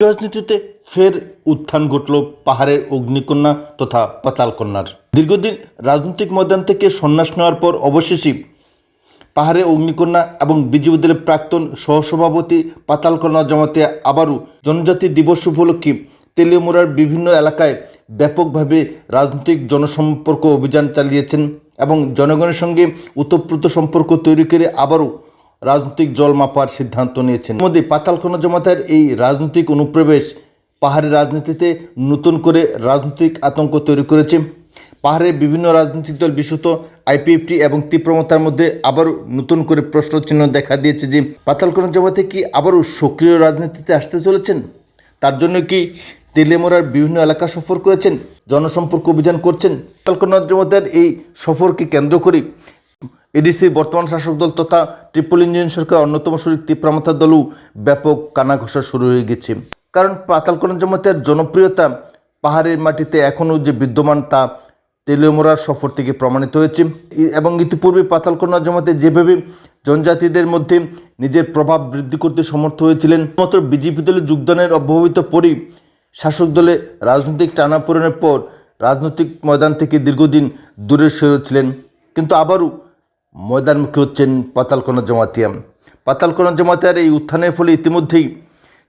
রাজনীতিতে ফের উত্থান ঘটল পাহাড়ের অগ্নিকন্যা তথা পাতালকন্যার। দীর্ঘদিন রাজনৈতিক ময়দান থেকে সন্ন্যাস নেওয়ার পর অবশেষে পাহাড়ে অগ্নিকন্যা এবং বিজেপি প্রাক্তন সহসভাপতি পাতালকন্যা জমাতে আবারও জনজাতি দিবস উপলক্ষে তেলিয়ামুড়ার বিভিন্ন এলাকায় ব্যাপকভাবে রাজনৈতিক জনসম্পর্ক অভিযান চালিয়েছেন এবং জনগণের সঙ্গে উতপ্রুত সম্পর্ক তৈরি করে আবারও রাজনৈতিক জল মাপার সিদ্ধান্ত নিয়েছেন। মোদী পাতালকন্যা জমাতার এই রাজনৈতিক অনুপ্রবেশ পাহাড়ের রাজনীতিতে নতুন করে রাজনৈতিক আতঙ্ক তৈরি করেছে। পাহাড়ের বিভিন্ন রাজনৈতিক দল বিশেষত আইপিএফটি এবং তীব্রমতার মধ্যে আবারও নতুন করে প্রশ্নচিহ্ন দেখা দিয়েছে যে পাতালকোনা জমাতে কি আবারও সক্রিয় রাজনীতিতে আসতে চলেছেন? তার জন্য কি তেলেমোড়ার বিভিন্ন এলাকা সফর করেছেন? জনসম্পর্ক অভিযান করছেন? পাতালকোনা জমাতের এই সফরকে কেন্দ্র করে এডিসির বর্তমান শাসক দল তথা ট্রিপল ইঞ্জিন সরকার অন্যতম শরীর তীব্রমতা দলও ব্যাপক কানাঘষা শুরু হয়ে গেছে। কারণ পাতালকোনা জমাতের জনপ্রিয়তা পাহাড়ের মাটিতে এখনও যে বিদ্যমান তা তেলিয়ামোড়ার সফর থেকে প্রমাণিত হয়েছে। এবং ইতিপূর্বে পাতালকন্যা জমাতে যেভাবে জনজাতিদের মধ্যে নিজের প্রভাব বৃদ্ধি করতে সমর্থ হয়েছিলেন, মাত্র বিজেপি দলে যোগদানের অব্যবহিত পরই শাসক দলে রাজনৈতিক টানাপোড়েনের পর রাজনৈতিক ময়দান থেকে দীর্ঘদিন দূরে সরেছিলেন কিন্তু আবারও ময়দানমুখী হচ্ছেন পাতালকোনা জমাতিয়াম পাতালকোনা জমাতিয়ার এই উত্থানের ফলে ইতিমধ্যেই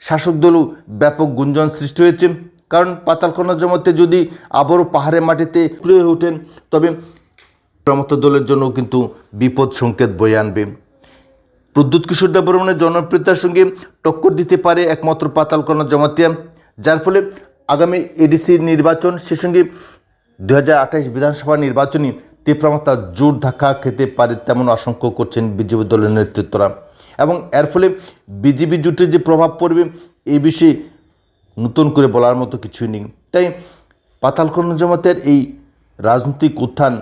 শাসক দলও ব্যাপক গুঞ্জন সৃষ্টি হয়েছে। কারণ পাতালকোনা জমাতে যদি আবারও পাহাড়ের মাটিতে হয়ে ওঠেন, তবে প্রমত দলের জন্য কিন্তু বিপদ সংকেত বয়ে আনবে। প্রদ্যুৎ কিশোর দেববর্মনের জনপ্রিয়তার সঙ্গে টক্কর দিতে পারে একমাত্র পাতালকোনা জমাতিয়া। যার ফলে আগামী এডিসি নির্বাচন, সে সঙ্গে দু বিধানসভা নির্বাচনী তীব্রমাত্রা জোর ধাক্কা খেতে পারে তেমন আশঙ্কা করছেন বিজেপি দলের নেতৃত্বরা। এবং এর ফলে বিজেপি জোটে যে প্রভাব পড়বে এই বিষয়ে নতুন করে বলার মতো কিছুই নেই। তাই পাতালকোনা জমাতের এই রাজনৈতিক উত্থান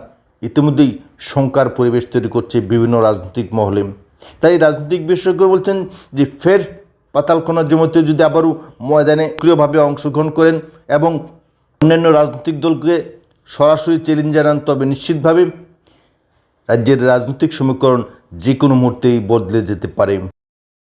ইতিমধ্যেই শঙ্কার পরিবেশ তৈরি করছে বিভিন্ন রাজনৈতিক মহলে। তাই রাজনৈতিক বিশেষজ্ঞ বলছেন যে ফের পাতালকোনা জমাতে যদি আবারও ময়দানে সক্রিয়ভাবে অংশগ্রহণ করেন এবং অন্যান্য রাজনৈতিক দলকে সরাসরি চ্যালেঞ্জ জানান তবে নিশ্চিতভাবে। রাজ্যের রাজনৈতিক সমীকরণ যে কোনো মুহূর্তেই বদলে যেতে পারে।